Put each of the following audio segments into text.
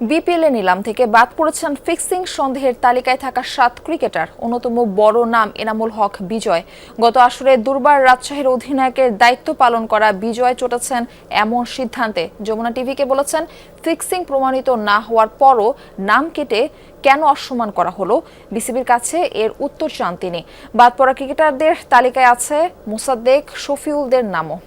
BPL নিলাম থেকে বাদ পড়েছেন ফিক্সিং সন্দেহের তালিকায় থাকা সাত ক্রিকেটার। অন্যতম বড় নাম এনামুল হক বিজয়। গত আসরে দুর্বার রাজশাহীর অধিনায়কের দায়িত্ব পালন করা বিজয় চটেছেন এমন সিদ্ধান্তে। যমুনা টিভিকে বলেছেন, ফিক্সিং প্রমাণিত না হওয়ার পরও নাম কেটে কেন অসম্মান করা হলো? বিসিবির কাছে এর উত্তর চান তিনি। বাদ পড়া ক্রিকেটারদের তালিকায় আছে মোসাদ্দেক, শফিউলদের নামও।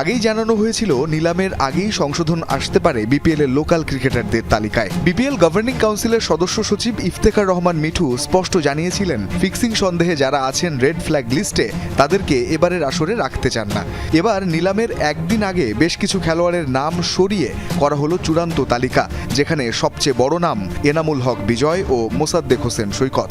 আগেই জানানো হয়েছিল, নিলামের আগেই সংশোধন আসতে পারে বিপিএল এর লোকাল ক্রিকেটারদের তালিকায়। বিপিএল গভর্নিং কাউন্সিলের সদস্য সচিব ইফতেখার রহমান মিঠু স্পষ্ট জানিয়েছিলেন ফিক্সিং সন্দেহে যারা আছেন রেড ফ্ল্যাগ লিস্টে তাদেরকে এবারের আসরে রাখতে চান না। এবার নিলামের একদিন আগে বেশ কিছু খেলোয়াড়ের নাম সরিয়ে করা হলো চূড়ান্ত তালিকা, যেখানে সবচেয়ে বড় নাম এনামুল হক বিজয় ও মোসাদ্দেক হোসেন সৈকত।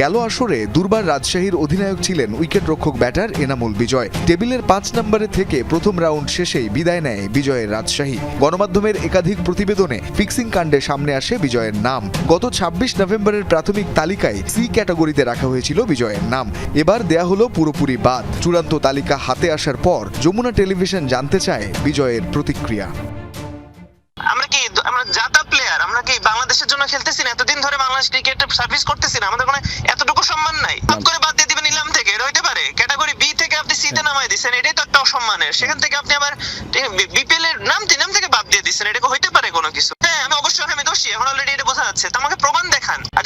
গেল আসরে দুর্বার রাজশাহীর অধিনায়ক ছিলেন উইকেট রক্ষক ব্যাটার এনামুল বিজয়। টেবিলের পাঁচ নম্বরে থেকে প্রথম রাউন্ড শেষেই বিদায় নেয় বিজয়ের রাজশাহী। গণমাধ্যমের একাধিক প্রতিবেদনে ফিক্সিং কাণ্ডে সামনে আসে বিজয়ের নাম। গত ছাব্বিশ নভেম্বরের প্রাথমিক তালিকায় সি ক্যাটাগরিতে রাখা হয়েছিল বিজয়ের নাম। এবার দেয়া হলো পুরোপুরি বাদ। চূড়ান্ত তালিকা হাতে আসার পর যমুনা টেলিভিশন জানতে চায় বিজয়ের প্রতিক্রিয়া। আমরা কি আমরা জাতা প্লেয়ার আমরা কি বাংলাদেশের জন্য খেলতেছি না? এতদিন ধরে বাংলাদেশ ক্রিকেটে সার্ভিস করতেছি না আমাদের কোনো এতটুকু সম্মান নাই। হাত করে বাদ দিয়ে দিবেন নিলাম থেকে এটা হইতে পারে। ক্যাটাগরি বি থেকে আপনি সি তে নামাই দিচ্ছেন এটাই তো একটা অসম্মানের। সেখান থেকে আপনি আবার বিপিএল এর নাম নাম থেকে বাদ দিয়ে দিচ্ছেন এটা হইতে পারে কোনো কিছু? হ্যাঁ আমি অবশ্যই আমি দোষী এখন অলরেডি এটা বোঝা যাচ্ছে। তো আমাকে প্রমাণ দেখান। আর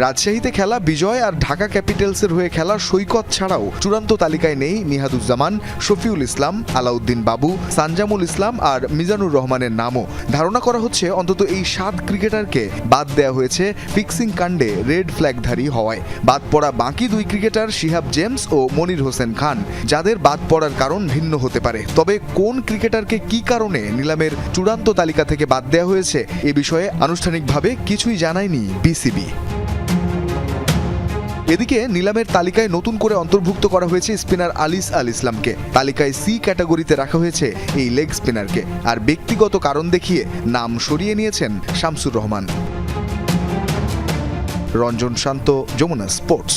রাজশাহীতে খেলা, বিজয় আর ঢাকা ক্যাপিটালসের হয়ে খেলা সৈকত ছাড়াও চূড়ান্ত তালিকায় নেই নিহাদুজ্জামান শফিউল ইসলাম, আলাউদ্দিন বাবু, সানজামুল ইসলাম আর মিজানুর রহমানের নামও। ধারণা করা হচ্ছে অন্তত এই সাত ক্রিকেটারকে বাদ দেওয়া হয়েছে ফিক্সিং কাণ্ডে রেড ফ্ল্যাগধারী হওয়ায়। বাদ পড়া বাকি দুই ক্রিকেটার শিহাব জেমস ও মনির হোসেন খান, যাদের বাদ পড়ার কারণ ভিন্ন হতে পারে। তবে কোন ক্রিকেটারকে কি কারণে নিলামের চূড়ান্ত তালিকা থেকে বাদ দেওয়া হয়েছে, এ বিষয়ে আনুষ্ঠানিকভাবে কিছুই জানায়নি বিসিবি। এদিকে নিলামের তালিকায় নতুন করে অন্তর্ভুক্ত করা হয়েছে স্পিনার আলিস আল ইসলামকে। তালিকায় সি ক্যাটাগরিতে রাখা হয়েছে এই লেগ স্পিনারকে। আর ব্যক্তিগত কারণ দেখিয়ে নাম সরিয়ে নিয়েছেন শামসুর রহমান। রঞ্জন শান্ত, যমুনা স্পোর্টস।